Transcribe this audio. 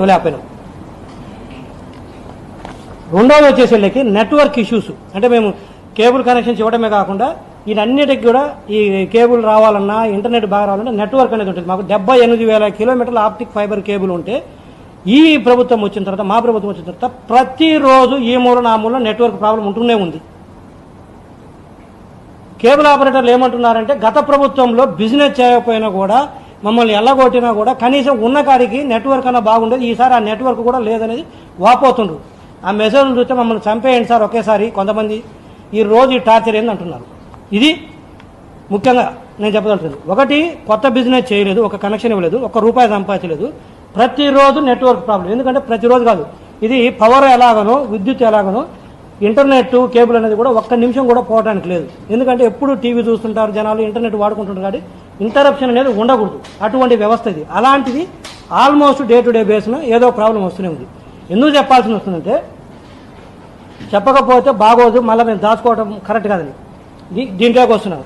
ఇవ్వలేకపోయినాం రెండవది వచ్చేసరికి network issues. అంటే మేము కేబుల్ కనెక్షన్స్ ఇవ్వడమే కాకుండా వీటన్నిటికి కూడా ఈ కేబుల్ రావాలన్నా ఇంటర్నెట్ బాగా రావాలన్నా నెట్వర్క్ అనేది ఉంటుంది. మాకు డెబ్బై ఎనిమిది వేల కిలోమీటర్ల ఆప్టిక్ ఫైబర్ కేబుల్ ఉంటే ఈ ప్రభుత్వం వచ్చిన తర్వాత మా ప్రభుత్వం వచ్చిన తర్వాత ప్రతిరోజు ఈ మూల ఆ మూల నెట్వర్క్ ప్రాబ్లం ఉంటూనే ఉంది. కేబుల్ ఆపరేటర్లు ఏమంటున్నారంటే గత ప్రభుత్వంలో బిజినెస్ చేయకపోయినా కూడా మమ్మల్ని ఎల్లగొట్టినా కూడా కనీసం ఉన్న కాడికి నెట్వర్క్ అన్న బాగుండేది. ఈసారి ఆ నెట్వర్క్ కూడా లేదనేది వాపోతుండ్రు. ఆ మెసేజ్లు చూస్తే మమ్మల్ని చంపేయండి సార్ ఒకేసారి కొంతమంది. ఈ రోజు ఈ టార్చర్ ఏంది అంటున్నారు. ఇది ముఖ్యంగా నేను చెప్పదలుచుకుంది. ఒకటి కొత్త బిజినెస్ చేయలేదు ఒక కనెక్షన్ ఇవ్వలేదు ఒక రూపాయి సంపాదించలేదు. ప్రతిరోజు నెట్వర్క్ ప్రాబ్లం ఎందుకంటే ప్రతిరోజు కాదు. ఇది పవర్ ఎలాగనో విద్యుత్ ఎలాగనో ఇంటర్నెట్ కేబుల్ అనేది కూడా ఒక్క నిమిషం కూడా పోవడానికి లేదు. ఎందుకంటే ఎప్పుడు టీవీ చూస్తుంటారు జనాలు ఇంటర్నెట్ వాడుకుంటుంటారు కాబట్టి ఇంటరప్షన్ అనేది ఉండకూడదు. అటువంటి వ్యవస్థ ఇది. అలాంటిది ఆల్మోస్ట్ డే టు డే బేస్లో ఏదో ప్రాబ్లం వస్తూనే ఉంది. ఎందుకు చెప్పాల్సి వస్తుందంటే చెప్పకపోతే బాగోదు మళ్ళీ మేము దాచుకోవడం కరెక్ట్ కాదని. దీ- దీంట్లోకి వస్తున్నారు